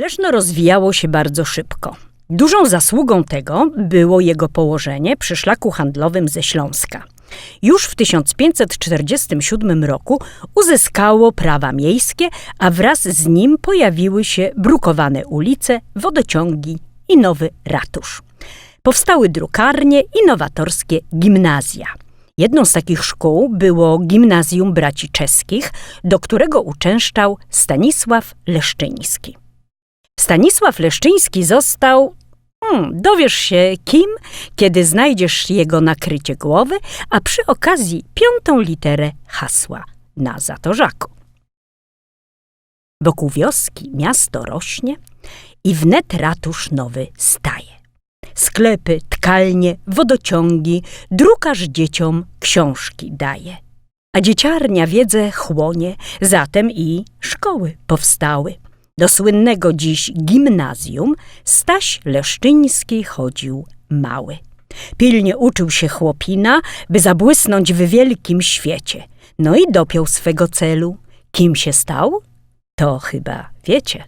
Leszno rozwijało się bardzo szybko. Dużą zasługą tego było jego położenie przy szlaku handlowym ze Śląska. Już w 1547 roku uzyskało prawa miejskie, a wraz z nim pojawiły się brukowane ulice, wodociągi i nowy ratusz. Powstały drukarnie i nowatorskie gimnazja. Jedną z takich szkół było Gimnazjum Braci Czeskich, do którego uczęszczał Stanisław Leszczyński. Stanisław Leszczyński został. Hmm, dowiesz się kim, kiedy znajdziesz jego nakrycie głowy, a przy okazji piątą literę hasła na zatorzaku. Wokół wioski miasto rośnie i wnet ratusz nowy staje. Sklepy, tkalnie, wodociągi, drukarz dzieciom książki daje. A dzieciarnia wiedzę chłonie, zatem i szkoły powstały. Do słynnego dziś gimnazjum Staś Leszczyński chodził mały. Pilnie uczył się chłopina, by zabłysnąć w wielkim świecie. No i dopiął swego celu. Kim się stał? To chyba wiecie.